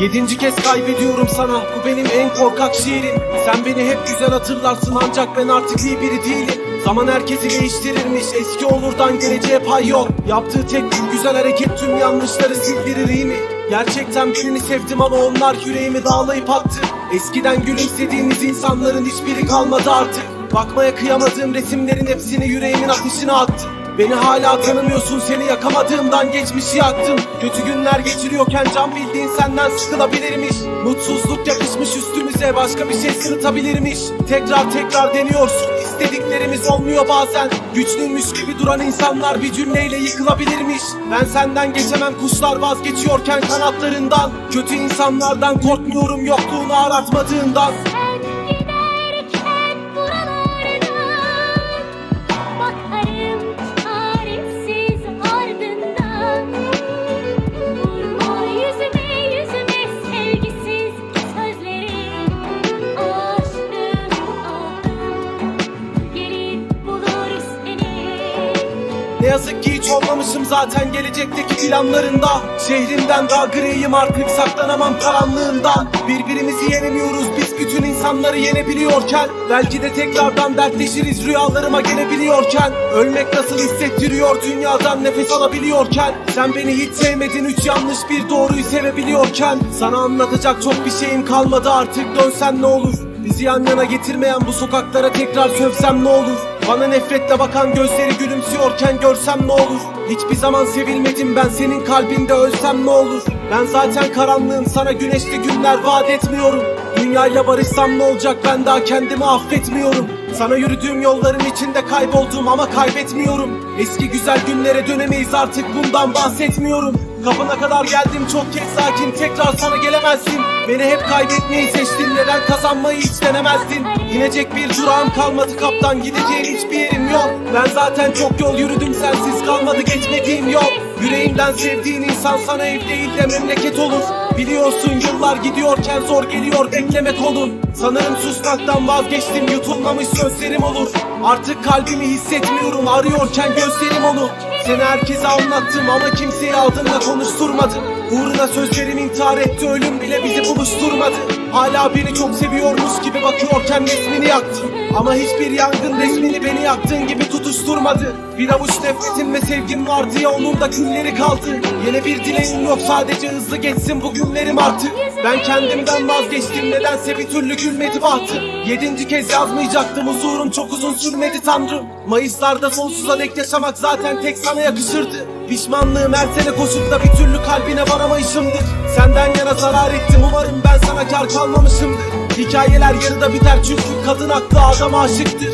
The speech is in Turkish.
Yedinci kez kaybediyorum sana. Bu benim en korkak şiirim. Sen beni hep güzel hatırlarsın Ancak ben artık iyi biri değilim. Zaman herkesi değiştirirmiş Eski olurdan geleceğe pay yok. Yaptığı tek bir güzel hareket Tüm yanlışları sildirir iyi mi? Gerçekten birini sevdim ama onlar yüreğimi dağlayıp attı. Eskiden gülümsediğimiz insanların hiçbiri kalmadı artık. Bakmaya kıyamadığım resimlerin hepsini yüreğimin ateşine attı Beni hala tanımıyorsun seni yakamadığımdan geçmişi yaktım Kötü günler geçiriyorken can bildiğin senden sıkılabilirmiş. Mutsuzluk yakışmış üstümüze başka bir şey sırıtabilirmiş. Tekrar tekrar deniyorsun istediklerimiz olmuyor bazen. Güçlüymüş gibi duran insanlar bir cümleyle yıkılabilirmiş. Ben senden geçemem kuşlar vazgeçiyorken kanatlarından. Kötü insanlardan korkmuyorum yokluğunu aratmadığından Yazık ki hiç olmamışım zaten gelecekteki planlarında. Şehrimden daha griyim artık saklanamam karanlığından. Birbirimizi yenemiyoruz biz bütün insanları yenebiliyorken. Belki de tekrardan dertleşiriz rüyalarıma gelebiliyorken. Ölmek nasıl hissettiriyor dünyadan nefes alabiliyorken. Sen beni hiç sevmedin üç yanlış bir doğruyu sevebiliyorken. Sana anlatacak çok bir şeyim kalmadı artık dönsen ne olur? Bizi yan yana getirmeyen bu sokaklara tekrar sövsem ne olur Bana nefretle bakan gözleri gülümsüyorken görsem ne olur? Hiçbir zaman sevilmedim ben senin kalbinde ölsem ne olur? Ben zaten karanlığım sana güneşli günler vaat etmiyorum. Dünyayla barışsam ne olacak? Ben daha kendimi affetmiyorum. Sana yürüdüğüm yolların içinde kayboldum ama kaybetmiyorum. Eski güzel günlere dönemeyiz artık bundan bahsetmiyorum Kapına kadar geldim çok kez sakin. Tekrar sana gelemezsin. Beni hep kaybetmeyi seçtin. Neden kazanmayı hiç denemezdin İnecek bir durağım kalmadı kaptan. Gideceğin hiçbir yerim yok. Ben zaten çok yol yürüdüm sensiz kalmadı geçmediğim yol. Yüreğinden sevdiğin insan sana ev değil de memleket olur. Biliyorsun yıllar gidiyorken zor geliyor beklemek onun Sanırım susmaktan vazgeçtim yutulmamış sözlerim olur. Artık kalbimi hissetmiyorum arıyorken gözlerim onu Seni herkese anlattım ama kimseyi aldığımda konuşturmadım Uğruna sözlerim intihar etti ölüm bile bizi buluşturmadı Hala beni çok seviyormuş gibi bakıyorken resmini yaktı Ama hiçbir yangın resmini beni yaktığın gibi tutuşturmadı. Bir avuç nefretim ve sevgim vardı ya onun da külleri kaldı. Yine bir dileğim yok sadece hızlı geçsin bu günlerim artık. Ben kendimden vazgeçtim nedense bir türlü gülmedi bahtım Yedinci kez yazmayacaktım huzurum çok uzun sürmedi tanrım. Mayıslarda sonsuza dek yaşamak zaten tek sana yakışırdı Pişmanlığım her sene koşup da bir türlü kalbine varamayışımdır. Senden yana zarar ettim umarım ben sana kar kalmamışımdır. Hikayeler yarıda biter çünkü kadın aklı adam aşıktır